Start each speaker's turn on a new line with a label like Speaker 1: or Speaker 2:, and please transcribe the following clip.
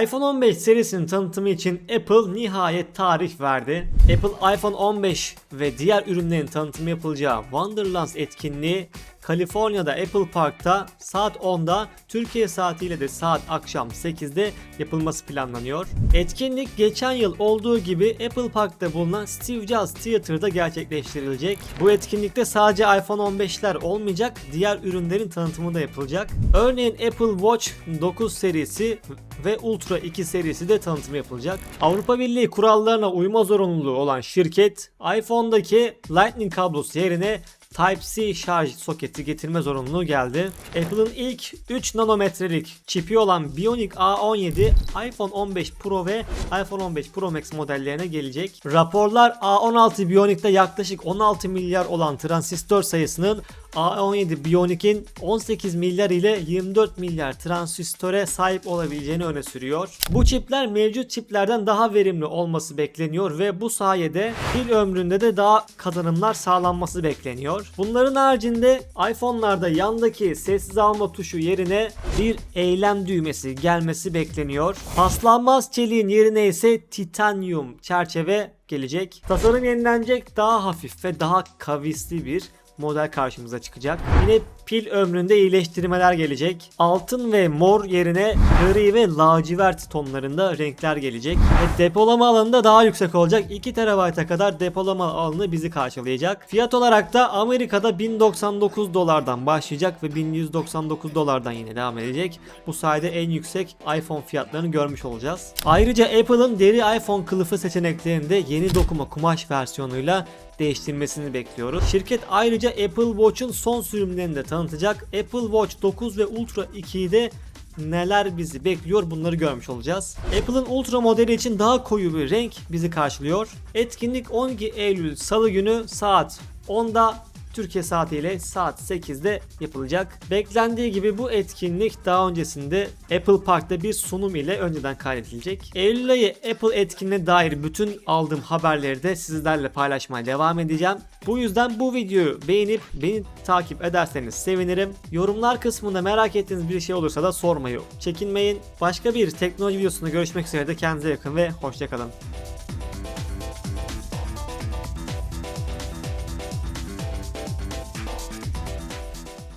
Speaker 1: iPhone 15 serisinin tanıtımı için Apple nihayet tarih verdi. Apple iPhone 15 ve diğer ürünlerin tanıtımı yapılacağı Wonderlands etkinliği Kaliforniya'da Apple Park'ta saat 10'da Türkiye saatiyle de saat akşam 8'de yapılması planlanıyor. Etkinlik geçen yıl olduğu gibi Apple Park'ta bulunan Steve Jobs Theater'da gerçekleştirilecek. Bu etkinlikte sadece iPhone 15'ler olmayacak, diğer ürünlerin tanıtımı da yapılacak. Örneğin Apple Watch 9 serisi ve Ultra 2 serisi de tanıtımı yapılacak. Avrupa Birliği kurallarına uyma zorunluluğu olan şirket iPhone'daki Lightning kablosu yerine Type-C şarj soketi getirme zorunluluğu geldi. Apple'ın ilk 3 nanometrelik çipi olan Bionic A17 iPhone 15 Pro ve iPhone 15 Pro Max modellerine gelecek. Raporlar A16 Bionic'te yaklaşık 16 milyar olan transistör sayısının A17 Bionic'in 18 milyar ile 24 milyar transistöre sahip olabileceğini öne sürüyor. Bu çipler mevcut çiplerden daha verimli olması bekleniyor ve bu sayede pil ömründe de daha kazanımlar sağlanması bekleniyor. Bunların haricinde iPhone'larda yandaki sessiz alma tuşu yerine bir eylem düğmesi gelmesi bekleniyor. Paslanmaz çeliğin yerine ise titanyum çerçeve gelecek. Tasarım yenilenecek, daha hafif ve daha kavisli bir model karşımıza çıkacak. Yine pil ömründe iyileştirmeler gelecek. Altın ve mor yerine gri ve lacivert tonlarında renkler gelecek. Ve depolama alanı da daha yüksek olacak. 2 TB'a kadar depolama alanı bizi karşılayacak. Fiyat olarak da Amerika'da 1099 dolardan başlayacak ve 1199 dolardan yine devam edecek. Bu sayede en yüksek iPhone fiyatlarını görmüş olacağız. Ayrıca Apple'ın deri iPhone kılıfı seçeneklerinde yeni dokuma kumaş versiyonuyla değiştirmesini bekliyoruz. Şirket ayrıca Apple Watch'un son sürümlerini de tanıtacak. Apple Watch 9 ve Ultra 2'yi de neler bizi bekliyor bunları görmüş olacağız. Apple'ın Ultra modeli için daha koyu bir renk bizi karşılıyor. Etkinlik 12 Eylül Salı günü saat 10'da Türkiye saatiyle saat 8'de yapılacak. Beklendiği gibi bu etkinlik daha öncesinde Apple Park'ta bir sunum ile önceden kaydedilecek. Eylül ayı Apple etkinliğine dair bütün aldığım haberleri de sizlerle paylaşmaya devam edeceğim. Bu yüzden bu videoyu beğenip beni takip ederseniz sevinirim. Yorumlar kısmında merak ettiğiniz bir şey olursa da sormayı çekinmeyin. Başka bir teknoloji videosunda görüşmek üzere de kendinize yakın ve hoşçakalın.